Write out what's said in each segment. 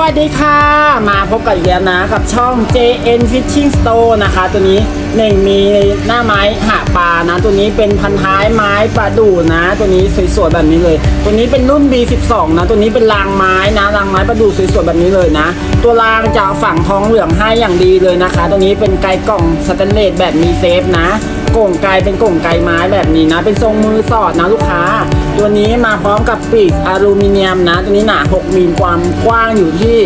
วัสดีค่ะ มาพบกันอีกแล้วนะกับช่อง JN Fishing Store นะคะ ตัวนี้หนึ่งมีหน้าไม้หาปลานะ ตัวนี้เป็นพันท้ายไม้ปลาดูนะ ตัวนี้สวยๆแบบนี้เลย ตัวนี้เป็นรุ่น B12 นะตัวนี้เป็นรางไม้นะรางไม้ปลาดูสวยๆแบบนี้เลยนะ ตัวรางจะฝั่งทองเหลืองให้อย่างดีเลยนะคะ ตัวนี้เป็นไกกล่องสแตนเลสแบบมีเซฟนะโก่งไกลเป็นโก่งไกลไม้แบบนี้นะ เป็นทรงมือสอดนะลูกค้า ตัวนี้มาพร้อมกับปีกอลูมิเนียมนะ ตัวนี้หนา 6มิลความกว้างอยู่ที่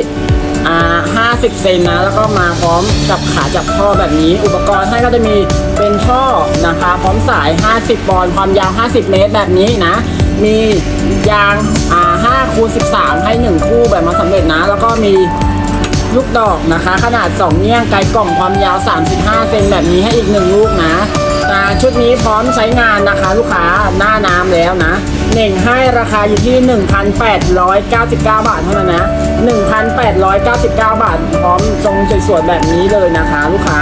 50 เซนนะ แล้วก็มาพร้อมกับขาจับท่อแบบนี้ อุปกรณ์ให้ก็จะมีเป็นท่อนะคะ พร้อมสาย 50 ปอนด์ความยาว 50 เมตรแบบนี้นะ มียาง5คูณ13 ให้ 1 คู่แบบมาสำเร็จนะ แล้วก็มีลูกดอกนะคะ ขนาด 2เงี้ยงไกลกล่องความยาว 35 เซนแบบนี้ให้อีก 1 ลูกนะอ่ชุดนี้พร้อมใช้งานนะคะ ลูกค้าหน้าน้ำแล้วนะ เน่งให้ราคาอยู่ที่ 1,899 บาทเท่านั้นนะ 1,899 บาท พร้อมทรงสวยๆแบบนี้เลยนะคะ ลูกค้า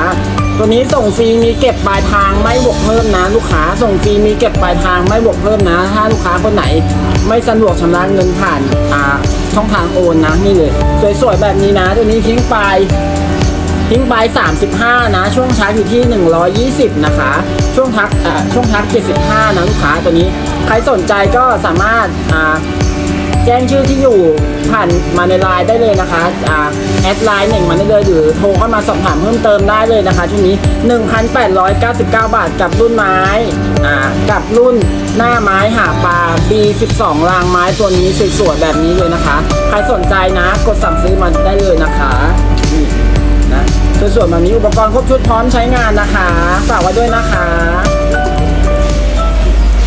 ตัวนี้ส่งฟรีมีเก็บปลายทางไม่บวกเพิ่มนะ ลูกค้าส่งฟรีมีเก็บปลายทางไม่บวกเพิ่มนะ ถ้าลูกค้าคนไหนไม่สะดวกชำระเงินผ่านอ่าช่องทางโอนนะนี่เลย สวยๆแบบนี้นะ ตัวนี้ทิ้งไป ทิ้งไป 35 นะ ช่วงชักอยู่ที่ 120 นะคะ ช่วงทักช่วงทัก 75 นะลูกค้าตัวนี้ ใครสนใจก็สามารถแจ้งชื่อที่อยู่ผ่านมาในไลน์ได้เลยนะคะอ่าแอดไลน์หนึ่งมาได้เลยหรือโทรเข้ามาสอบถามเพิ่มเติมได้เลยนะคะช่วงนี้ 1,899 บาทกับรุ่นไม้กับรุ่นหน้าไม้หาปลา B12 รางไม้ตัวนี้สวยๆแบบนี้เลยนะคะ ใครสนใจนะกดสั่งซื้อมาได้เลยนะคะ ส่วนแบบนี้อุปกรณ์ครบชุดพร้อมใช้งานนะคะฝากไว้ด้วยนะคะ